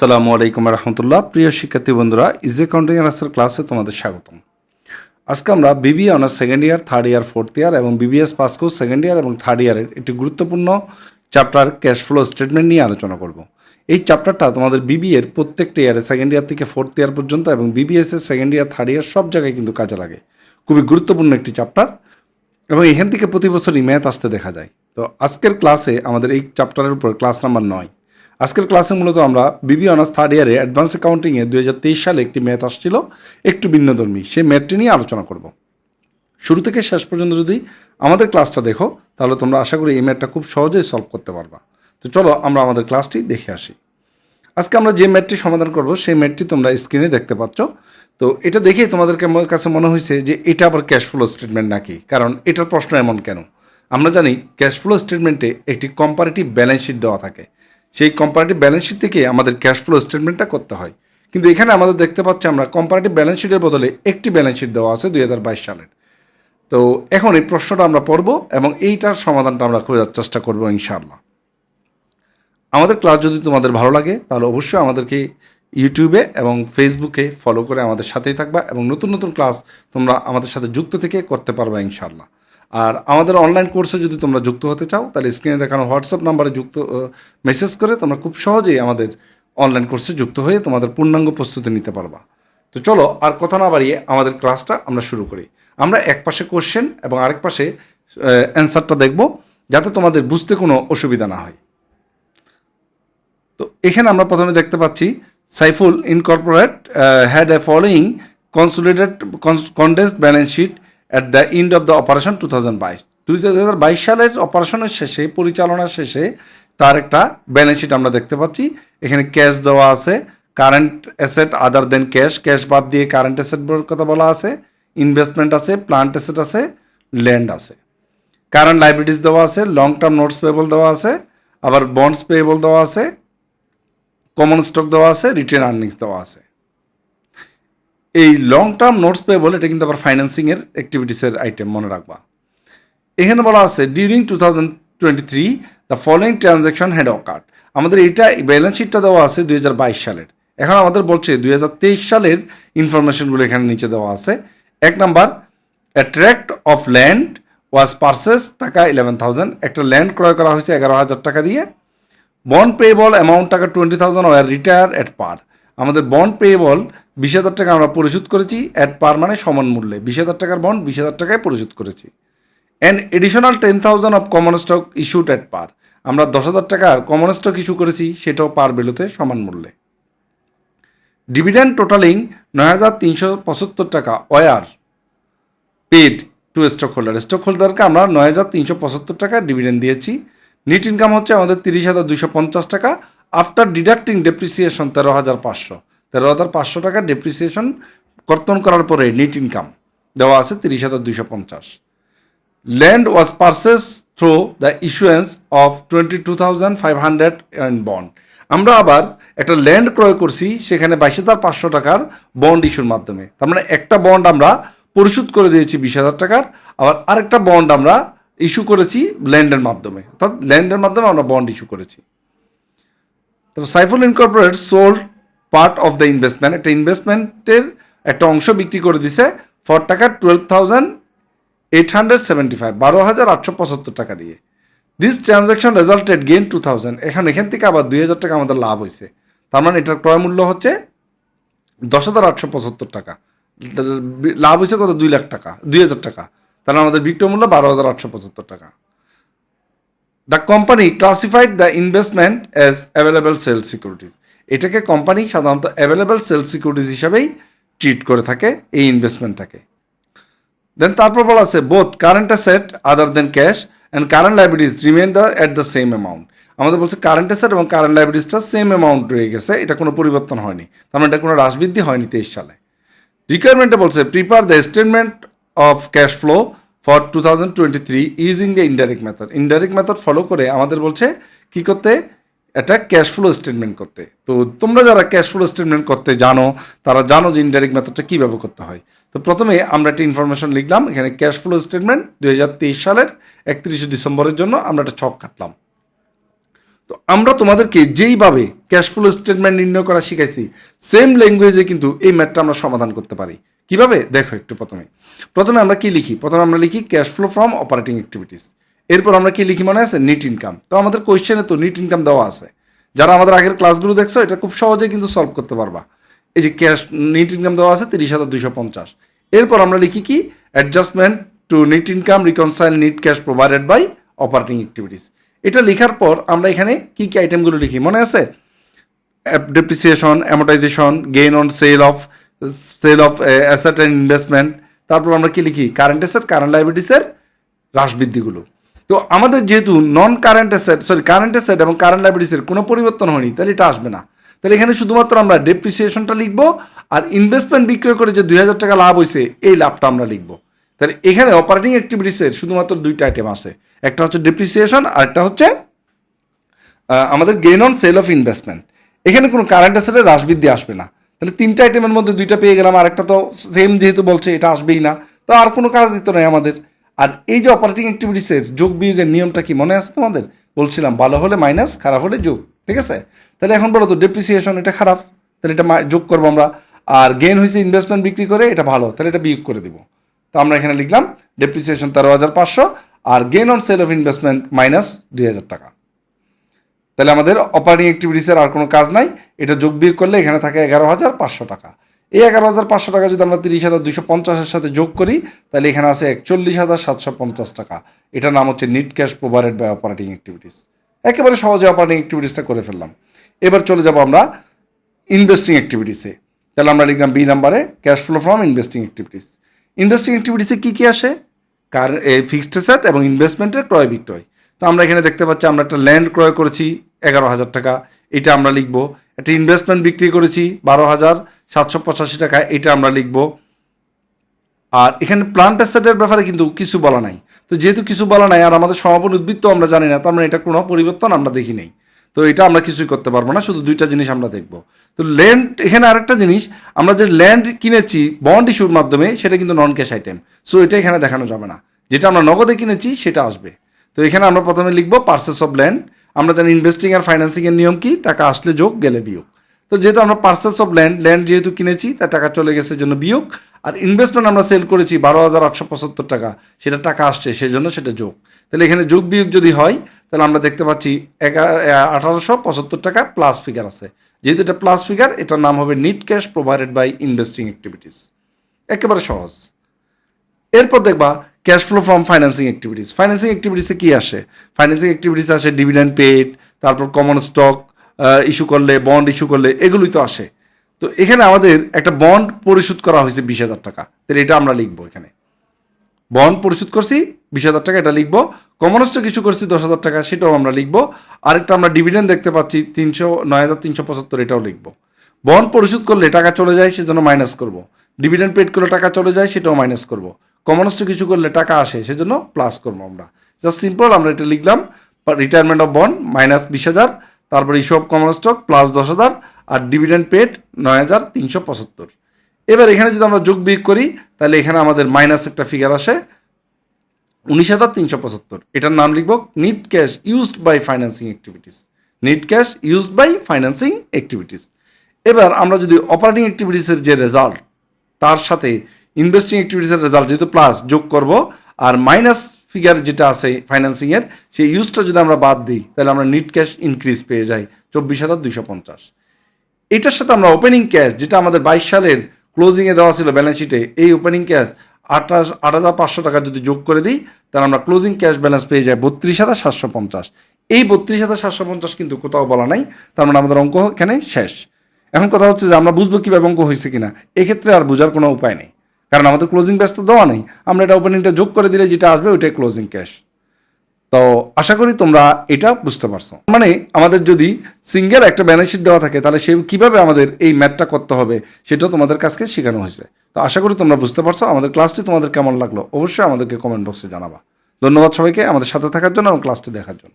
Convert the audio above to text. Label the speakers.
Speaker 1: সালামু আলাইকুম রহমতুল্লাহ। প্রিয় শিক্ষার্থী বন্ধুরা ইজি অ্যাকাউন্টিং অনার্সের ক্লাসে তোমাদের স্বাগতম। আজকে আমরা BB honours second year third year fourth year এবং BBS pass course second year এবং থার্ড ইয়ারের একটি গুরুত্বপূর্ণ চ্যাপ্টার ক্যাশ ফ্লো স্টেটমেন্ট নিয়ে আলোচনা করব। এই চ্যাপ্টারটা তোমাদের বিবি এর প্রত্যেকটা ইয়ারে সেকেন্ড ইয়ার থেকে ফোর্থ ইয়ার পর্যন্ত এবং বিবিএস এর সেকেন্ড ইয়ার থার্ড ইয়ার সব জায়গায় কিন্তু কাজে লাগে। খুবই গুরুত্বপূর্ণ একটি চ্যাপ্টার এবং এখান থেকে প্রতি বছরই ম্যাথ আসতে দেখা যায়। তো আজকের ক্লাসে আমাদের এই চ্যাপ্টারের উপর ক্লাস নাম্বার নয়। আজকের ক্লাসে মূলত আমরা বিবি অনার্স থার্ড ইয়ারে অ্যাডভান্স অ্যাকাউন্টিংয়ে দুই হাজার তেইশ সালে একটি ম্যাথ আসছিল, একটু ভিন্নধর্মী সেই ম্যাথটি নিয়ে আলোচনা করব। শুরু থেকে শেষ পর্যন্ত যদি আমাদের ক্লাসটা দেখো, তাহলে তোমরা আশা করি এই ম্যাথটা খুব সহজেই সলভ করতে পারবা। তো চলো আমরা আমাদের ক্লাসটি দেখে আসি। আজকে আমরা যে ম্যাথটি সমাধান করব, সেই ম্যাথটি তোমরা স্ক্রিনে দেখতে পাচ্ছ। তো এটা দেখেই তোমাদেরকে আমার কাছে মনে হয়েছে যে এটা আবার ক্যাশ ফ্লো স্টেটমেন্ট নাকি? কারণ এটার প্রশ্ন এমন কেন? আমরা জানি ক্যাশ ফ্লো স্টেটমেন্টে একটি কম্পারেটিভ ব্যালেন্স শিট দেওয়া থাকে। সেই কম্পারেটিভ ব্যালেন্স শিট থেকে আমাদের ক্যাশ ফ্লো স্টেটমেন্টটা করতে হয়। কিন্তু এখানে আমাদের দেখতে পাচ্ছি আমরা কম্পারেটিভ ব্যালেন্স শিটের বদলে একটি ব্যালেন্স শিট দেওয়া আছে দুই হাজার বাইশ সালের। তো এখন এই প্রশ্নটা আমরা পড়ব এবং এইটার সমাধানটা আমরা খোঁজার চেষ্টা করব ইনশাআল্লাহ। আমাদের ক্লাস যদি তোমাদের ভালো লাগে, তাহলে অবশ্যই আমাদেরকে ইউটিউবে এবং ফেসবুকে ফলো করে আমাদের সাথেই থাকবা এবং নতুন নতুন ক্লাস তোমরা আমাদের সাথে যুক্ত থেকে করতে পারবা ইনশাআল্লাহ। আর আমাদের অনলাইন কোর্সে যদি তোমরা যুক্ত হতে চাও, তাহলে স্ক্রিনে দেখানো হোয়াটসঅ্যাপ নাম্বারে যুক্ত মেসেজ করে তোমরা খুব সহজেই আমাদের অনলাইন কোর্সে যুক্ত হয়ে তোমাদের পূর্ণাঙ্গ প্রস্তুতি নিতে পারবা। তো চলো, আর কথা না বাড়িয়ে আমাদের ক্লাসটা আমরা শুরু করি। আমরা এক পাশে কোশ্চেন এবং আরেক পাশে অ্যান্সারটা দেখব, যাতে তোমাদের বুঝতে কোনো অসুবিধা না হয়। তো এখানে আমরা প্রথমে দেখতে পাচ্ছি, Saiful incorporate had a following consolidated condensed balance sheet at the end of the operation two thousand বাইশ দুই হাজার বাইশ সালের অপারেশনের শেষে, পরিচালনার শেষে তার একটা ব্যালেন্স শিট আমরা দেখতে পাচ্ছি। এখানে ক্যাশ দেওয়া আছে current asset other than cash cash বাদ দিয়ে কারেন্ট অ্যাসেট কথা বলা আছে ইনভেস্টমেন্ট আছে প্লান্ট অ্যাসেট আছে ল্যান্ড আছে। কারেন্ট লাইবিলিটিস দেওয়া আছে লং টার্ম নোটস পেয়েবল দেওয়া আছে, আবার বন্ডস পেয়েবল দেওয়া আছে কমন স্টক দেওয়া আছে রিটেন আর্নিংস দেওয়া আছে। এই লং টার্ম নোটস পেয়েবল এটা কিন্তু আবার ফাইন্যান্সিংয়ের অ্যাক্টিভিটিসের আইটেম মনে রাখবা। এখানে বলা আছে during two thousand twenty three the following transaction had occurred আমাদের এটা ব্যালেন্স শিটটা দেওয়া আছে দুই হাজার বাইশ সালের। এখন আমাদের বলছে দুই হাজার তেইশ সালের ইনফরমেশনগুলো এখানে নিচে দেওয়া আছে। এক number a tract of land was purchase টাকা ইলেভেন থাউজেন্ড একটা ল্যান্ড ক্রয় করা হয়েছে এগারো হাজার টাকা দিয়ে। বন্ড পেয়েবল অ্যামাউন্ট টাকা twenty thousand were retired at par আমাদের বন্ড পেয়েবল বিশ হাজার টাকা আমরা পরিশোধ করেছি অ্যাট পার মানে সমান মূল্যে। বিশ হাজার টাকার বন্ড বিশ হাজার টাকায় পরিশোধ করেছি। And additional ten thousand of common stock issued at par আমরা দশ হাজার টাকার কমন স্টক ইস্যু করেছি, সেটাও পার বেলুতে সমান মূল্যে। ডিভিডেন্ড টোটালিং নয় হাজার তিনশো পঁচাত্তর টাকা were paid to stock holder stock হোল্ডারকে আমরা নয় হাজার তিনশো পঁচাত্তর টাকা ডিভিডেন্ড দিয়েছি। নেট ইনকাম হচ্ছে আমাদের তিরিশ হাজার দুশো পঞ্চাশ টাকা। আফটার ডিডাক্টিং ডেপ্রিসিয়েশন তেরো হাজার পাঁচশো। তেরো হাজার পাঁচশো টাকা ডেপ্রিসিয়েশন কর্তন করার পরে নেট ইনকাম দেওয়া আছে তিরিশ হাজার দুশো পঞ্চাশ। Land was purchase through the issuance of twenty two thousand five hundred and bond আমরা আবার একটা ল্যান্ড ক্রয় করছি, সেখানে বাইশ হাজার পাঁচশো টাকার বন্ড ইস্যুর মাধ্যমে। তার মানে একটা বন্ড আমরা পরিশোধ করে দিয়েছি বিশ হাজার টাকার, আবার আরেকটা বন্ড আমরা ইস্যু করেছি ল্যান্ডের মাধ্যমে। অর্থাৎ ল্যান্ডের মাধ্যমে আমরা বন্ড ইস্যু করেছি। Saiful incorporate sold part of the investment একটা ইনভেস্টমেন্টের একটা অংশ বিক্রি করে দিছে ফর টাকা twelve thousand eight hundred seventy five বারো হাজার আটশো পঁচাত্তর টাকা দিয়ে। This transaction resulted gain two thousand এখন এখান থেকে আবার দুই হাজার টাকা আমাদের লাভ হয়েছে। তার মানে এটার ক্রয় মূল্য হচ্ছে দশ হাজার আটশো পঁচাত্তর টাকা। লাভ হয়েছে কত? দুই লাখ টাকা, দুই হাজার টাকা। তাহলে আমাদের বিক্রয় মূল্য বারো হাজার আটশো পঁচাত্তর টাকা। The company classified the investment as available sale securities এটাকে কোম্পানি সাধারণত অ্যাভেলেবল সেল সিকিউরিটিজ হিসাবেই ট্রিট করে থাকে এই ইনভেস্টমেন্টটাকে দেন তারপর বলা আছে both current asset other than cash and current liabilities remain the at the same amount আমাদের বলছে কারেন্ট অ্যাসেট এবং কারেন্ট লাইবিলিটিসটা সেম অ্যামাউন্ট রয়ে গেছে, এটা কোনো পরিবর্তন হয়নি। তার মানে এটা কোনো হ্রাসবৃদ্ধি হয়নি তেইশ সালে। রিকোয়ারমেন্টে বলছে prepare the statement of cash flow for two thousand twenty three using the indirect method indirect method follow করে আমাদের বলছে কি করতে? একটা ক্যাশ ফ্লো স্টেটমেন্ট করতে। তো তোমরা যারা ক্যাশ ফ্লো স্টেটমেন্ট করতে জানো, তারা জানো যে ইনডাইরেক্ট মেথডটা কীভাবে করতে হয়। তো প্রথমে আমরা একটা ইনফরমেশন লিখলাম, এখানে ক্যাশ ফ্লো স্টেটমেন্ট দু হাজার তেইশ সালের একত্রিশে ডিসেম্বরের জন্য আমরা একটা ছক কাটলাম। তো আমরা তোমাদেরকে যেইভাবে ক্যাশ ফ্লো স্টেটমেন্ট নির্ণয় করা শিখাইছি সেম ল্যাঙ্গুয়েজে কিন্তু এই ম্যাথটা আমরা সমাধান করতে পারি। কীভাবে? দেখো একটু প্রথমে। প্রথমে আমরা কি লিখি? প্রথমে আমরা লিখি cash flow from operating activities এরপর আমরা কি লিখি মনে আছে? নিট ইনকাম তো আমাদের কোয়েশ্চেনে তো নিট ইনকাম দেওয়া আছে। যারা আমাদের আগের ক্লাসগুলো দেখছ, এটা খুব সহজে কিন্তু সলভ করতে পারবা। এই যে ক্যাশ নিট ইনকাম দেওয়া আছে তিরিশ হাজার দুইশো পঞ্চাশ। এরপর আমরা লিখি কি? Adjustment to net income reconcile net cash provided by operating activities এটা লেখার পর আমরা এখানে কি কি আইটেমগুলো লিখি? মনে আছে? Depreciation amortization gain on sale of sale of asset and investment তারপর আমরা কি লিখি? কারেন্ট অ্যাসেট কারেন্ট লাইবিলিটিসের হ্রাস বৃদ্ধিগুলো তো আমাদের যেহেতু non current asset sorry current asset এবং কারেন্ট লাইবিলিটিসের কোনো পরিবর্তন হয়নি, তাহলে এটা আসবে না। তাহলে এখানে শুধুমাত্র আমরা ডেপ্রিসিয়েশনটা লিখব আর ইনভেস্টমেন্ট বিক্রয় করে যে দুই হাজার টাকা লাভ হয়েছে এই লাভটা আমরা লিখব। তাহলে এখানে অপারেটিং অ্যাক্টিভিটিসের শুধুমাত্র দুইটা আইটেম আছে। একটা হচ্ছে ডেপ্রিসিয়েশন আর একটা হচ্ছে আমাদের gain on sale of investment এখানে কোনো কারেন্ট অ্যাসেটের হ্রাস বৃদ্ধি আসবে না। তাহলে তিনটা আইটেমের মধ্যে দুইটা পেয়ে গেলাম আর একটা তো সেম যেহেতু বলছে, এটা আসবেই না। তো আর কোনো কাজ দিত নাই আমাদের। আর এই যে অপারেটিং অ্যাক্টিভিটিসের যোগ বিয়োগের নিয়মটা কি মনে আছে তোমাদের? বলছিলাম, ভালো হলে মাইনাস খারাপ হলে যোগ, ঠিক আছে? তাহলে এখন বলো তো ডেপ্রিসিয়েশন এটা খারাপ, তাহলে এটা যোগ করব আমরা। আর গেইন হয়েছে ইনভেস্টমেন্ট বিক্রি করে, এটা ভালো, তাহলে এটা বিয়োগ করে দিব। তো আমরা এখানে লিখলাম ডেপ্রিসিয়েশন তেরো হাজার পাঁচশো আর gain on sale of investment minus দুই হাজার টাকা। তাহলে আমাদের অপারেটিং অ্যাক্টিভিটিসের আর কোনো কাজ নাই, এটা যোগ বিয়োগ করলে এখানে থাকে এগারো হাজার পাঁচশো টাকা। এই এগারো হাজার পাঁচশো টাকা যদি আমরা তিরিশ হাজার দুইশো পঞ্চাশের সাথে যোগ করি, তাহলে এখানে আছে একচল্লিশ হাজার সাতশো পঞ্চাশ টাকা। এটার নাম হচ্ছে net cash provided by operating activities একেবারে সহজে অপারেটিং অ্যাক্টিভিটিসটা করে ফেললাম। এবার চলে যাব আমরা ইনভেস্টিং অ্যাক্টিভিটিসে তাহলে আমরা লিখলাম বি নাম্বারে cash flow from investing activities investing অ্যাক্টিভিটিসে কী কী আসে? কার ফিক্সড অ্যাসেট এবং ইনভেস্টমেন্টের ক্রয় বিক্রয়। তো আমরা এখানে দেখতে পাচ্ছি, আমরা একটা ল্যান্ড ক্রয় করেছি, এগারো হাজার টাকা। এটা আমরা লিখব। একটা ইনভেস্টমেন্ট বিক্রি করেছি, বারো হাজার সাতশো পঁচাশি টাকা। এটা আমরা লিখব। আর এখানে প্লান্ট অ্যাসেটের ব্যাপারে কিন্তু কিছু বলা নাই। তো যেহেতু কিছু বলা নাই, আর আমাদের সমাপন উদ্ভিদ তো আমরা জানি না তার মানে এটা কোনো পরিবর্তন আমরা দেখি নেই। তো এটা আমরা কিছুই করতে পারব না, শুধু দুইটা জিনিস আমরা দেখব। তো ল্যান্ড এখানে আরেকটা জিনিস, আমরা যে ল্যান্ড কিনেছি বন্ড ইস্যুর মাধ্যমে, সেটা কিন্তু নন ক্যাশ আইটেম সো এটা এখানে দেখানো যাবে না। যেটা আমরা নগদে কিনেছি, সেটা আসবে। তো এখানে আমরা প্রথমে লিখব পার্সেস অফ ল্যান্ড আমরা জানি ইনভেস্টিং আর ফাইন্যান্সিং এর নিয়ম কি, টাকা আসলে যোগ, গেলে বিয়োগ। তো যেহেতু আমরা পার্সেস অফ ল্যান্ড ল্যান্ড যেহেতু কিনেছি তার টাকা চলে গেছে জন্য বিয়োগ। আর ইনভেস্টমেন্ট আমরা সেল করেছি, বারো হাজার আটশো পঁচাত্তর টাকা, সেটা টাকা আসছে, সেজন্য সেটা যোগ। তাহলে এখানে যোগ বিয়োগ যদি হয় তাহলে আমরা দেখতে পাচ্ছি আঠারোশো পঁচাত্তর টাকা প্লাস ফিগার আছে। যেহেতু এটা প্লাস ফিগার এটার নাম হবে net cash provided by investing activities একেবারে সহজ। এরপর দেখবা cash flow from financing activities financing অ্যাক্টিভিটিসে কী আসে? ফাইন্যান্সিং অ্যাক্টিভিটিস আসে ডিভিডেন্ড পেড তারপর কমন স্টক ইস্যু করলে বন্ড ইস্যু করলে, এগুলোই তো আসে। তো এখানে আমাদের একটা বন্ড পরিশোধ করা হয়েছে বিশ হাজার টাকা। তাহলে এটা আমরা লিখব এখানে। বন্ড পরিশোধ করছি, বিশ হাজার টাকা এটা লিখব। কমন স্টক ইস্যু করছি, দশ হাজার টাকা, সেটাও আমরা লিখব। আরেকটা আমরা ডিভিডেন্ড দেখতে পাচ্ছি, তিনশো, নয় হাজার তিনশো পঁচাত্তর, এটাও লিখব। বন্ড পরিশোধ করলে টাকা চলে যায়, সেজন্য মাইনাস করব। ডিভিডেন্ড পেড করলে টাকা চলে যায়, সেটাও মাইনাস করব। কমন স্টক কিছু করলে টাকা আসে, সেজন্য প্লাস করব আমরা। জাস্ট সিম্পল আমরা এটা লিখলাম। রিটায়ারমেন্ট অফ বন্ড মাইনাস বিশ হাজার, তারপর issue of common stock plus দশ হাজার, আর ডিভিডেন্ড পেড নয় হাজার তিনশো পঁচাত্তর। এবার এখানে যদি আমরা যোগ বিয়োগ করি, তাহলে এখানে আমাদের মাইনাস একটা ফিগার আসে উনিশ হাজার তিনশো পঁচাত্তর। এটার নাম লিখব net cash used by financing activities net cash used by financing activities এবার আমরা যদি অপারেটিং অ্যাক্টিভিটিসের যে রেজাল্ট তার সাথে ইনভেস্টিং অ্যাক্টিভিটিসের রেজাল্ট যেহেতু প্লাস যোগ করব, আর মাইনাস ফিগার যেটা আছে ফাইন্যান্সিংয়ের সেই ইউজটা যদি আমরা বাদ দিই, তাহলে আমরা নিট ক্যাশ ইনক্রিজ পেয়ে যাই চব্বিশ হাজার দুইশো পঞ্চাশ। এটার সাথে আমরা ওপেনিং ক্যাশ যেটা আমাদের বাইশ সালের ক্লোজিংয়ে দেওয়া ছিল ব্যালেন্স শিটে এই ওপেনিং ক্যাশ আঠাশ আট হাজার পাঁচশো টাকা যদি যোগ করে দিই, তাহলে আমরা ক্লোজিং ক্যাশ ব্যালেন্স পেয়ে যাই বত্রিশ হাজার সাতশো পঞ্চাশ। এই বত্রিশ হাজার সাতশো পঞ্চাশ কিন্তু কোথাও বলা নাই, তার মানে আমাদের অঙ্ক এখানে শেষ। এখন কথা হচ্ছে যে আমরা বুঝব কীভাবে অঙ্ক হয়েছে কিনা, এক্ষেত্রে আর বোঝার কোনো উপায় নেই। কারণ আমাদের ক্লোজিং ব্যাস তো দেওয়া নেই, আমরা এটা ওপেনিংটা যোগ করে দিলে যেটা আসবে ওইটাই ক্লোজিং ক্যাশ তো আশা করি তোমরা এটা বুঝতে পারছ। মানে আমাদের যদি সিঙ্গেল একটা ব্যালেন্স শিট দেওয়া থাকে, তাহলে সে কীভাবে আমাদের এই ম্যাথটা করতে হবে, সেটা তোমাদের কাছকে শেখানো হয়েছে। তো আশা করি তোমরা বুঝতে পারছ আমাদের ক্লাসটি তোমাদের কেমন লাগল, অবশ্যই আমাদেরকে কমেন্ট বক্সে জানাবা। ধন্যবাদ সবাইকে আমাদের সাথে থাকার জন্য এবং ক্লাসটি দেখার জন্য।